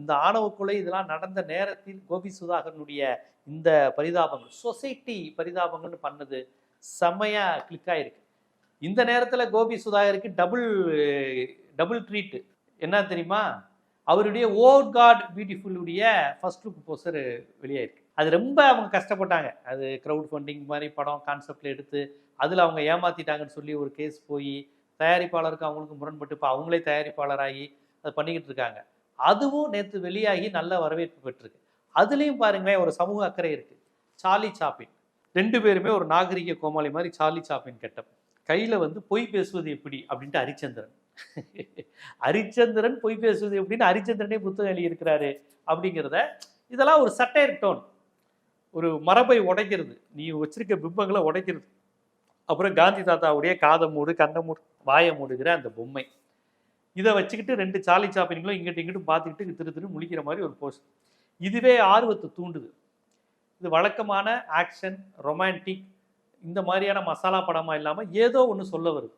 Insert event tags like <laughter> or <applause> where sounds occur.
இந்த ஆணவ கொலை இதெல்லாம் நடந்த நேரத்தில் கோபி சுதாகரனுடைய இந்த பரிதாபங்கள் சொசைட்டி பரிதாபங்கள்னு பண்ணது செம்மையா கிளிக் ஆயிருக்கு. இந்த நேரத்துல கோபி சுதாகருக்கு டபுள் டபுள் ட்ரீட் என்ன தெரியுமா? அவருடைய ஓர் காட் பியூட்டிஃபுல்லுடைய ஃபர்ஸ்ட் லுக் போஸ்டர் வெளியாயிருக்கு. அது ரொம்ப அவங்க கஷ்டப்பட்டாங்க. அது க்ரௌட் ஃபண்டிங் மாதிரி படம் கான்செப்டில் எடுத்து அதில் அவங்க ஏமாத்திட்டாங்கன்னு சொல்லி ஒரு கேஸ் போய் தயாரிப்பாளருக்கு அவங்களுக்கு முரண்பட்டு இப்போ அவங்களே தயாரிப்பாளராகி அதை பண்ணிக்கிட்டு இருக்காங்க. அதுவும் நேற்று வெளியாகி நல்ல வரவேற்பு பெற்றிருக்கு. அதுலேயும் பாருங்களேன் ஒரு சமூக அக்கறை இருக்குது சார்லி சாப்பின். ரெண்டு பேருமே ஒரு நாகரிக கோமாளி மாதிரி சார்லி சாப்பின் கெட்டப் கையில் வந்து பொய் பேசுவது எப்படி அப்படின்ட்டு ஹரிச்சந்திரன் ஹரிச்சந்திரன் <laughs> பொய் பேசுவது எப்படின்னு ஹரிச்சந்திரனே புத்தகம் எழுதியிருக்கிறாரு அப்படிங்கிறத இதெல்லாம் ஒரு சட்டையர் டோன். ஒரு மரபை உடைக்கிறது. நீ வச்சிருக்க பிம்பங்களை உடைக்கிறது. அப்புறம் காந்தி தாத்தாவுடைய காதை மூடு கண்ணை மூடு வாயை மூடுகிற அந்த பொம்மை. இதை வச்சுக்கிட்டு ரெண்டு சாலி சாப்பிங்களும் இங்கிட்டு இங்கிட்டும் பார்த்துக்கிட்டு திரு திரு முழிக்கிற மாதிரி ஒரு போஸ்ட் இதுவே ஆர்வத்தை தூண்டுது. இது வழக்கமான ஆக்ஷன் ரொமான்டிக் இந்த மாதிரியான மசாலா படமாக இல்லாமல் ஏதோ ஒன்று சொல்ல வருது.